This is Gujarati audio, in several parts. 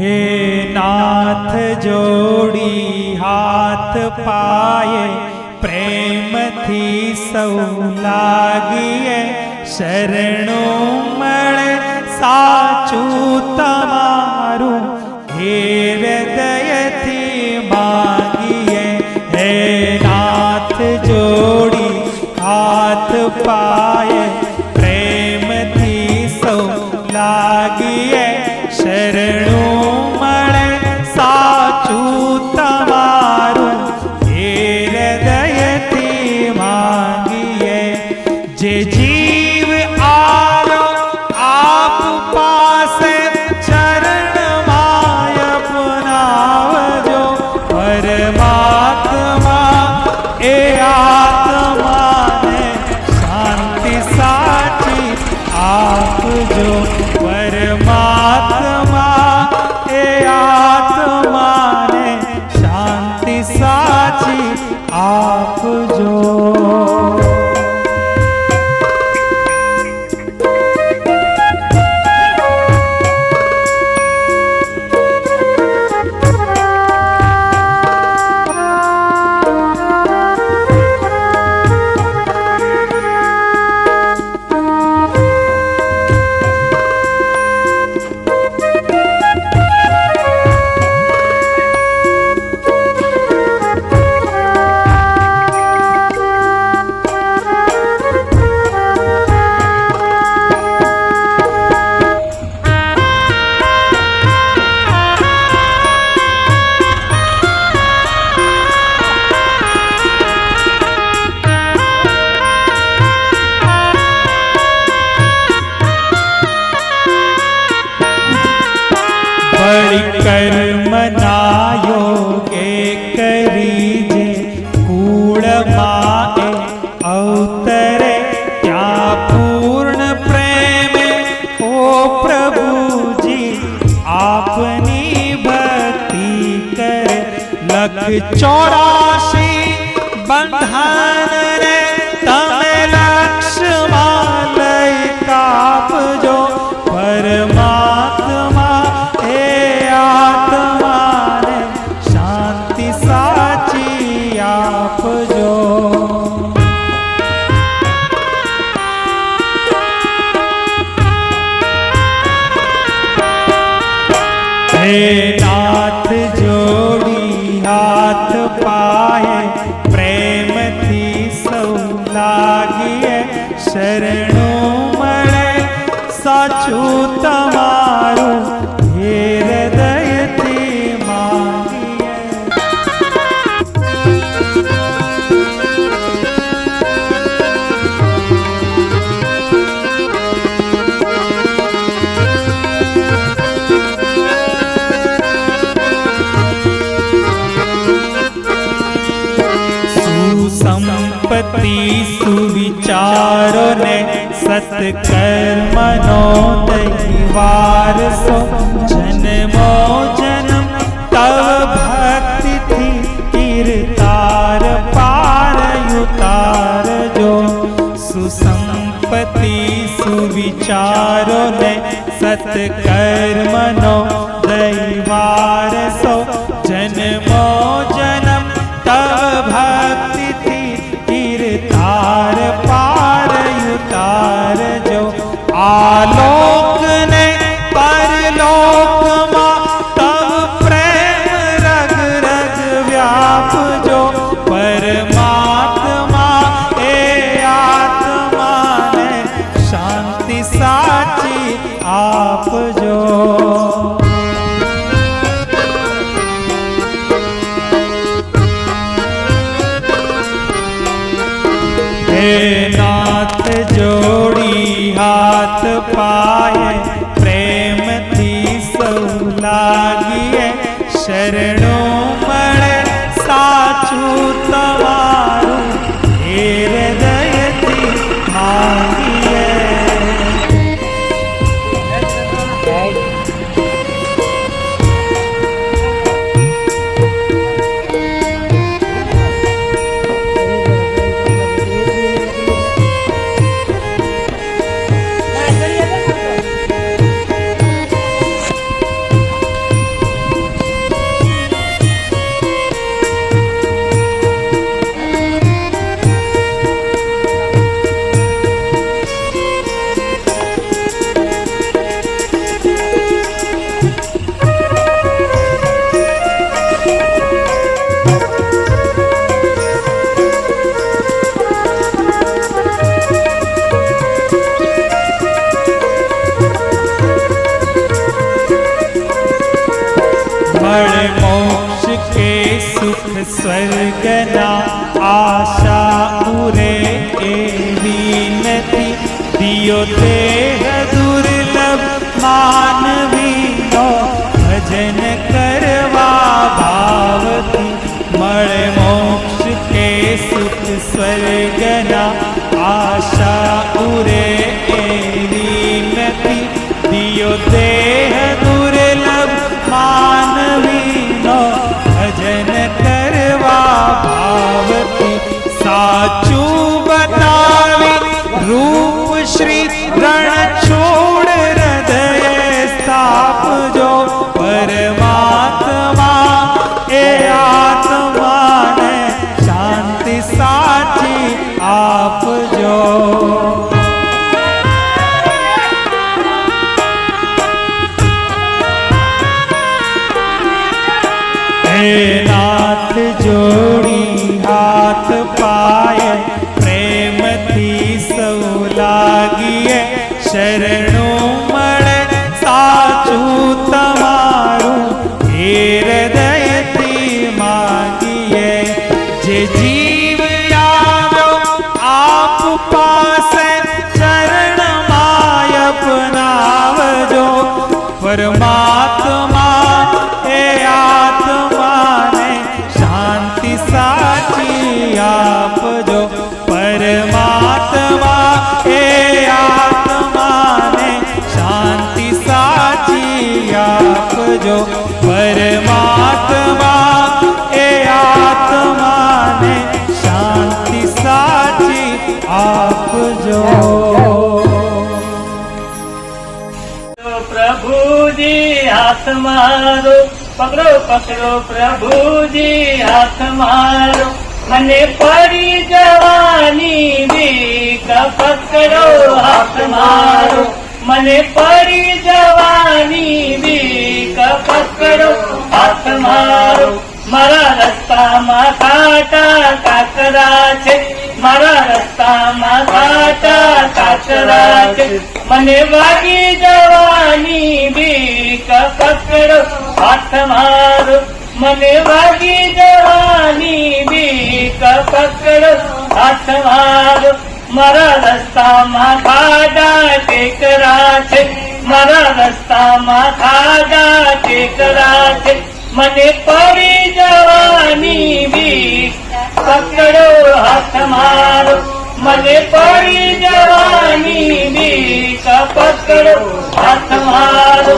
હે નાથ જોડી હાથ પાયે, પ્રેમથી સૌ લાગીએ, શરણો મળે સાચું તમારું. હે હૃદયથી માગીએ, હે નાથ જોડી હાથ પાયે, પ્રેમથી સૌ લાગીએ આપની ભક્તિ કર. લખ ચોરાશી હે નાથ જોડી હાથ પાયે પ્રેમથી સૌ લાગીએ શરણો મળે સાચું સત્કર્મનો દૈવારસો જન્મો જન્મ તવ ભક્તિથી કીર્તાર પારયુતારજો સુસંપતિ સુવિચારો ને સત્કર્મનો દૈવારસો સૌ કે સુખ સ્વર્ગના મારો, પકડો પકડો પ્રભુજી, હાથ મારો. મને પડી જવાની બીક, પકડો, હાથ મારો. મને પડી જવાની બીક, પકડો, હાથ મારો. મારા રસ્તામાં કાંટા કાકરા છે. મારા રસ્તામાં કાંટા કાકરા છે મને વાગી જવાની બીક પકડો હાથ મારો મને વાગી જવાની બીક પકડો હાથ મારો મારા રસ્તામાં ખાડા ટેકરા છે મારા રસ્તામાં ખાડા ટેકરા છે મને હાથ મારો મને પડી જવાની બીક પકડો. હાથ મારો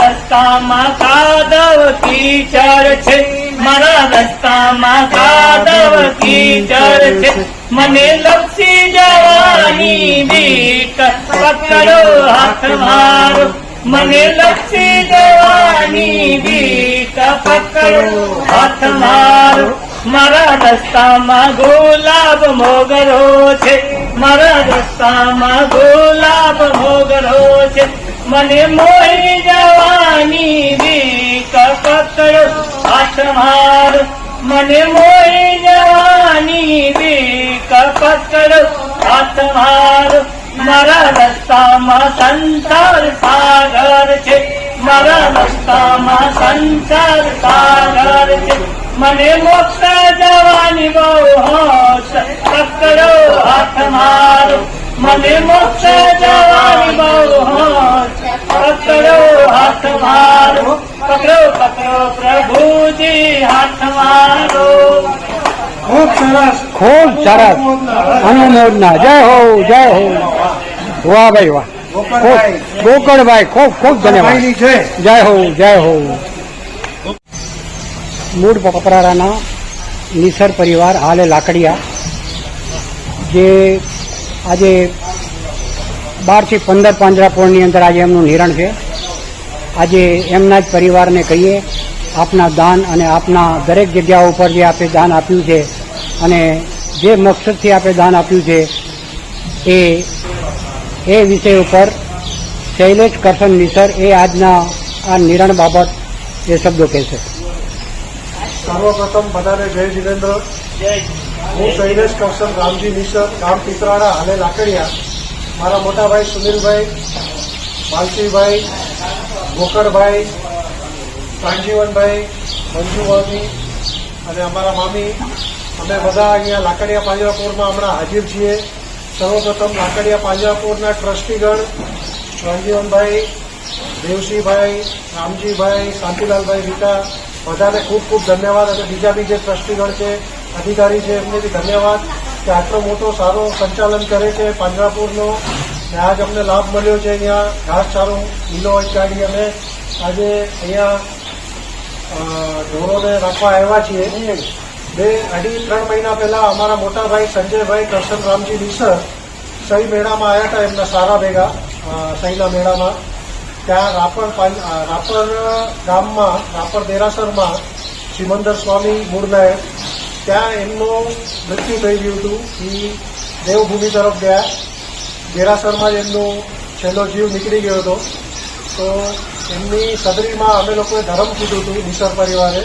રસ્તામાં કાદવ કીચડ છે. મારા રસ્તામાં કાદવ કીચડ છે. મને લપસી જવાની બીક પકડો. હાથ મારો મને લપસી જવાની બીક પકડો, હાથ મારો. મારા રસ્તામાં ગુલાબ મોગરો છે. મારા રસ્તામાં ગુલાબ મોગરો છે. મને મોહી જવાની બીક પકડો, હાથ મારો. મને મોહી જવાની બીક પકડો, હાથ મારો. મારા રસ્તામાં સંસાર સાગર છે મારા રસ્તામાં સંસાર સાગર છે મને મોક્ષ જવાની બહુ હોશ પકડો હાથ મારો મને મોક્ષ જવાની બહુ હોશ પકડો હાથ મારો પકડો પકડો પ્રભુજી હાથ મારો ખૂબ સરસ ખૂબ સરસ અનુમોદના જય હો જય હો વાહ ભાઈ વાહ ગોકળભાઈ. ખૂબ ખૂબ ખૂબ ધન્યવાદ. જય હો જય હો. મૂળ પપરારાના નિસર પરિવાર હાલે લાકડિયા જે આજે બારથી પંદર પાંજરાપોળની અંદર આજે એમનું નિરણ છે. આજે એમના જ પરિવારને કહીએ આપના દાન અને આપના દરેક જગ્યા ઉપર જે આપે દાન આપ્યું છે અને જે મકસદથી આપે દાન આપ્યું છે એ એ વિષય ઉપર શૈલેષ કરશન નિસર એ આજના આ નિરણ બાબત એ શબ્દો કહેશે સર્વપ્રથમ બધાને જય જીરેન્દ્ર હું શૈલેષ કરશન, રામજી મિશ્ર ગામ પીપરાળા અને લાકડિયા. મારા મોટાભાઈ સુનિલભાઈ, માલતીભાઈ, ગોકરભાઈ કાંજીવનભાઈ મંજુભાઈ અને અમારા મામી. અમે બધા અહીંયા લાકડિયા પાંજરાપુરમાં હમણાં હાજર છીએ. સર્વપ્રથમ લાકડિયા પાંજરાપુરના ટ્રસ્ટીગણ રણજીવનભાઈ દેવસિંહભાઈ, રામજીભાઈ, શાંતિલાલભાઈ રીટા બધાને ખૂબ ખૂબ ધન્યવાદ અને બીજા બી જે ટ્રસ્ટીગણ છે, અધિકારી છે, એમને બી ધન્યવાદ કે આટલો મોટો સારો સંચાલન કરે છે પાંજરાપુરનો ને આજ અમને લાભ મળ્યો છે અહીંયા ઘાસચારો લીલો હોય કાઢી અમે આજે અહીંયા ઢોરોને રાખવા આવ્યા છીએ. બે અઢી ત્રણ મહિના પહેલા અમારા મોટા ભાઈ સંજયભાઈ, કરશન રામજી નિસર સહી મેળામાં આવ્યા હતા એમના સારા ભેગા સહીના મેળામાં. ત્યાં રાપર રાપર ગામમાં, રાપર દેરાસરમાં સિમંદર સ્વામી મૂળનાયક ત્યાં એમનું મૃત્યુ થઈ ગયું હતું. એ દેવભૂમિ તરફ ગયા. દેરાસરમાં જ એમનો છેલ્લો જીવ નીકળી ગયો હતો. તો એમની સદરીમાં અમે લોકોએ ધર્મ કીધું હતું નિસર પરિવારે.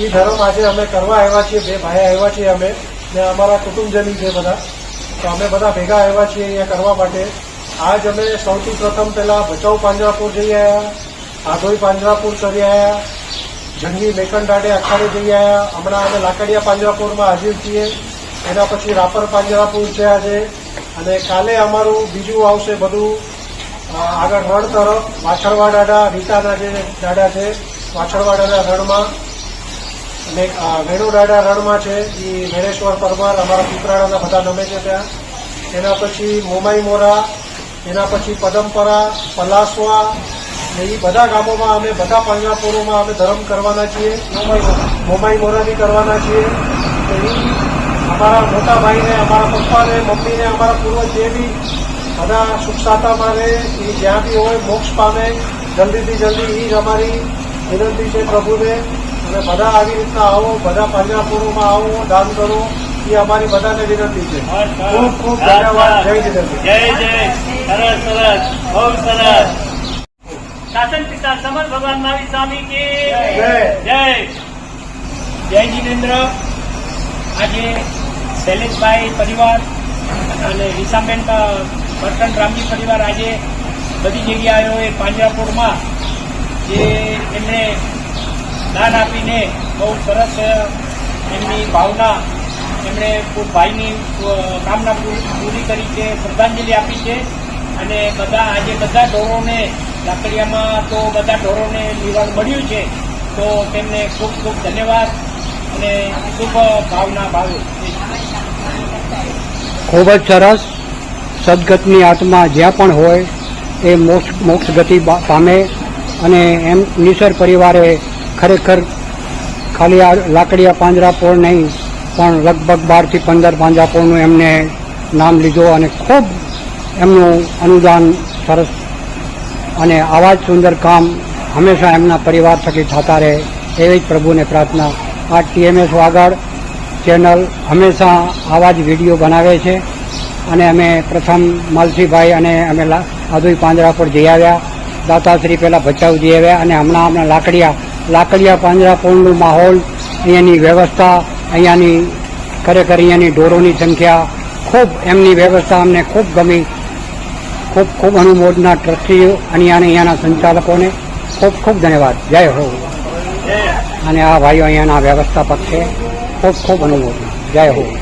એ ધર્મ આજે અમે કરવા આવ્યા છીએ, બે ભાઈ આવ્યા છીએ અમે, ને અમારા કુટુંબજની છે બધા. તો અમે બધા ભેગા આવ્યા છીએ અહીંયા કરવા માટે. આજ અમે સૌથી પ્રથમ પહેલા ભચાઉ પાંજરાપુર જઈ આવ્યા, આધોઈ પાંજરાપુર કરી આવ્યા, જંગી મેકંડાડે અખાડે જઈ આવ્યા. હમણાં અમે લાકડિયા પાંજરાપુરમાં હાજર છીએ. એના પછી રાપર પાંજરાપુર છે આજે. અને કાલે અમારું બીજું આવશે બધું. આગળ રણ તરફ. વાછળવાડાડા રીતાના જે દાડા છે વાછળવાડાના રણમાં. અ, રણમાં છે એ વેણેશ્વર પરમાર અમારા પીપરાણાના બધા નમે છે ત્યાં. એના પછી મોમાઈ મોરા એના પછી પદમપરા પલાસવા ને એ બધા ગામોમાં અમે બધા પાંજરાપુરોમાં અમે ધર્મ કરવાના છીએ. મોમાઈ મોરા બી કરવાના છીએ. એ અમારા મોટા ભાઈને અમારા પપ્પાને મમ્મીને અમારા પૂર્વજ જે બી બધા સુખ સાતામાં રહે એ જ્યાં બી હોય મોક્ષ પામે જલ્દીથી જલ્દી એ જ અમારી વિનંતી છે પ્રભુને. અને બધા આવી રીતના આવો બધા પાંજરાપુરોમાં આવો દાન કરો એ અમારી બધાને વિનંતી છે. ખૂબ ખૂબ ધન્યવાદ. જય જય જય. સરસ સરસ. બહુ સરસ. શાસન પિતા સમર ભગવાન મારી સ્વામી કે જય. જય. જય જીનેન્દ્ર આજે શૈલેષભાઈ પરિવાર અને રીસાબેન બર્તન રામજી પરિવાર આજે બધી જગ્યાએ પાંજરાપુરમાં જે એમણે દાન આપીને બહુ સરસ એમની ભાવના એમણે ભાઈની કામના પૂરી કરી છે, શ્રદ્ધાંજલિ આપી છે. અને બધા, આજે બધા ઢોરોને લાકડિયામાં તો બધા ઢોરોને નિવારણ મળ્યું છે. તો તેમને ખૂબ ખૂબ ધન્યવાદ અને શુભ ભાવના ભાવે. ખૂબ જ સરસ. સદગતની આત્મા જ્યાં પણ હોય એ મોક્ષ મોક્ષ ગતિ પામે અને એમ નિસર પરિવારે ખરેખર ખાલી આ લાકડીયા પાંજરા પોળ નહીં, પણ લગભગ બારથી પંદર પાંજરાપોળનું એમને નામ લીધો અને ખૂબ એમનું અનુદાન સરસ અને આવા જ સુંદર કામ હંમેશા એમના પરિવાર થકી થતા રહે એવી જ પ્રભુને પ્રાર્થના. આ ટીએમએસ વાગડ ચેનલ હંમેશા આવા જ વીડિયો બનાવે છે અને અમે પ્રથમ માલસીભાઈ અને અમે આદુઈ પાંજરા પર જઈ આવ્યા. દાતાશ્રી પહેલાં ભચાઉ જઈ આવ્યા અને હમણાં હમણાં લાકડિયા લાકડિયા પાંજરાપોળનો માહોલ, અહીંયાની વ્યવસ્થા, અહીંયાની ખરેખર અહીંયાની ઢોરોની સંખ્યા, ખૂબ એમની વ્યવસ્થા અમને ખૂબ ગમી. ખૂબ ખૂબ અનુમોદના ટ્રસ્ટીઓ અને અહીંયાના સંચાલકોને ખૂબ ખૂબ ધન્યવાદ. જય હો. અને આ ભાઈઓ અહીંયાના વ્યવસ્થાપક છે. ખૂબ ખૂબ અનુમોદના. જય હો.